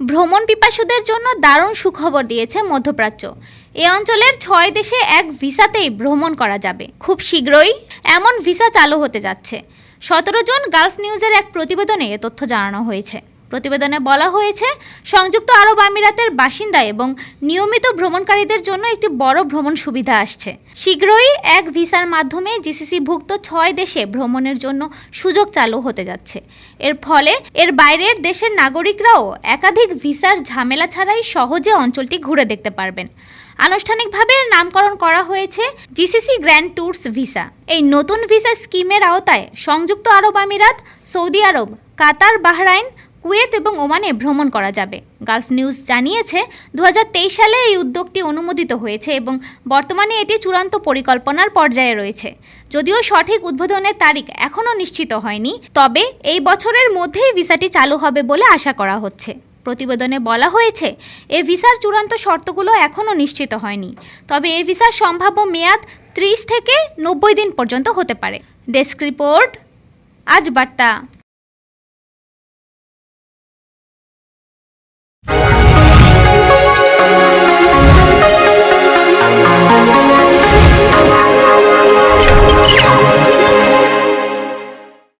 ভ্রমণ পিপাসুদের জন্য দারুণ সুখবর দিয়েছে মধ্যপ্রাচ্য। এ অঞ্চলের ছয় দেশে এক ভিসাতেই ভ্রমণ করা যাবে। খুব শীঘ্রই এমন ভিসা চালু হতে যাচ্ছে। সতেরো জন গালফ নিউজের এক প্রতিবেদনে এ তথ্য জানানো হয়েছে। প্রতিবেদনে বলা হয়েছে, সংযুক্ত আরব আমিরাতের বাসিন্দা এবং নিয়মিত ভ্রমণকারীদের জন্য একটি বড় ভ্রমণ সুবিধা আসছে। শীঘ্রই এক ভিসার মাধ্যমে জিসিসিভুক্ত ছয় দেশে ভ্রমণের জন্য সুযোগ চালু হতে যাচ্ছে। এর ফলে এর বাইরের দেশের নাগরিকরাও একাধিক ভিসার ঝামেলা ছাড়াই সহজে অঞ্চলটি ঘুরে দেখতে পারবেন। আনুষ্ঠানিকভাবে নামকরণ করা হয়েছে জিসিসি গ্র্যান্ড ট্যুরস ভিসা। এই নতুন ভিসা স্কিমের আওতায় সংযুক্ত আরব আমিরাত, সৌদি আরব, কাতার, বাহরাইন কুয়েত এবং ওমানে ভ্রমণ করা যাবে। গালফ নিউজ জানিয়েছে দু হাজার তেইশ সালে এই উদ্যোগটি অনুমোদিত হয়েছে এবং বর্তমানে এটি চূড়ান্ত পরিকল্পনার পর্যায়ে রয়েছে। যদিও সঠিক উদ্বোধনের তারিখ এখনও নিশ্চিত হয়নি, তবে এই বছরের মধ্যেই ভিসাটি চালু হবে বলে আশা করা হচ্ছে। প্রতিবেদনে বলা হয়েছে, এ ভিসার চূড়ান্ত শর্তগুলো এখনও নিশ্চিত হয়নি, তবে এ ভিসার সম্ভাব্য মেয়াদ ত্রিশ থেকে নব্বই দিন পর্যন্ত হতে পারে। ডেস্ক রিপোর্ট, আজ বার্তা।